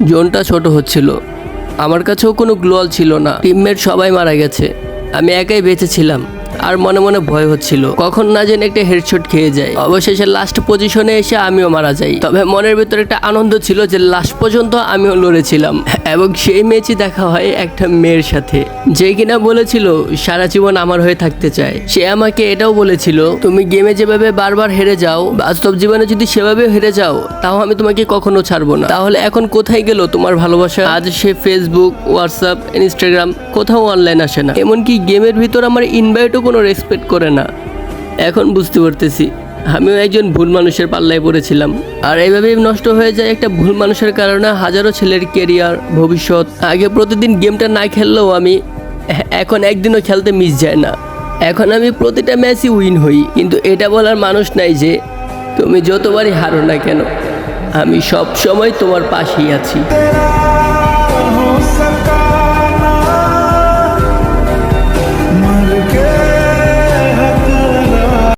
জোনটা ছোট হচ্ছিল। আমার কাছেও কোনো গ্লোয়াল ছিল না। টিমমেট সবাই মারা গেছে। আমি একাই বেঁচে ছিলাম। আর মনে মনে ভয় হচ্ছিল। কখন না যেন একটা হেডশট খেয়ে যায়। অবশেষে লাস্ট পজিশনে এসে আমিও মারা যাই। তবে মনের ভিতরে একটা আনন্দ ছিল যে লাস্ট পর্যন্ত আমিও লড়েছিলাম। এবং সেই ম্যাচই দেখা হয় একটা মেয়ের সাথে। যে কিনা বলেছিল, সারা জীবন আমার হয়ে থাকতে চায়। সে আমাকে এটাও বলেছিল, তুমি গেমে যেভাবে বারবার হেরে যাও, বাস্তব জীবনে যদি সেভাবে হেরে যাও, তাও আমি তোমাকে কখনো ছাড়বো না। তাহলে এখন কোথায় গেল তোমার ভালোবাসা? আজ সে ফেসবুক হোয়াটসঅ্যাপ ইনস্টাগ্রাম কোথাও অনলাইন আসে না। এমনকি গেমের ভিতর আমার ইনভাইটও কোনো রেসপেক্ট করে না। এখন বুঝতে পারতেছি, আমিও একজন ভুল মানুষের পাল্লায় পড়েছিলাম। আর এইভাবেই নষ্ট হয়ে যায় একটা ভুল মানুষের কারণে হাজারো ছেলের কেরিয়ার ভবিষ্যৎ। আগে প্রতিদিন গেমটা না খেললেও আমি এখন একদিনও খেলতে মিস যায় না। এখন আমি প্রতিটা ম্যাচই উইন হই, কিন্তু এটা বলার মানুষ নাই যে, তুমি যতবারই হারো না কেন, আমি সব সময় তোমার পাশেই আছি।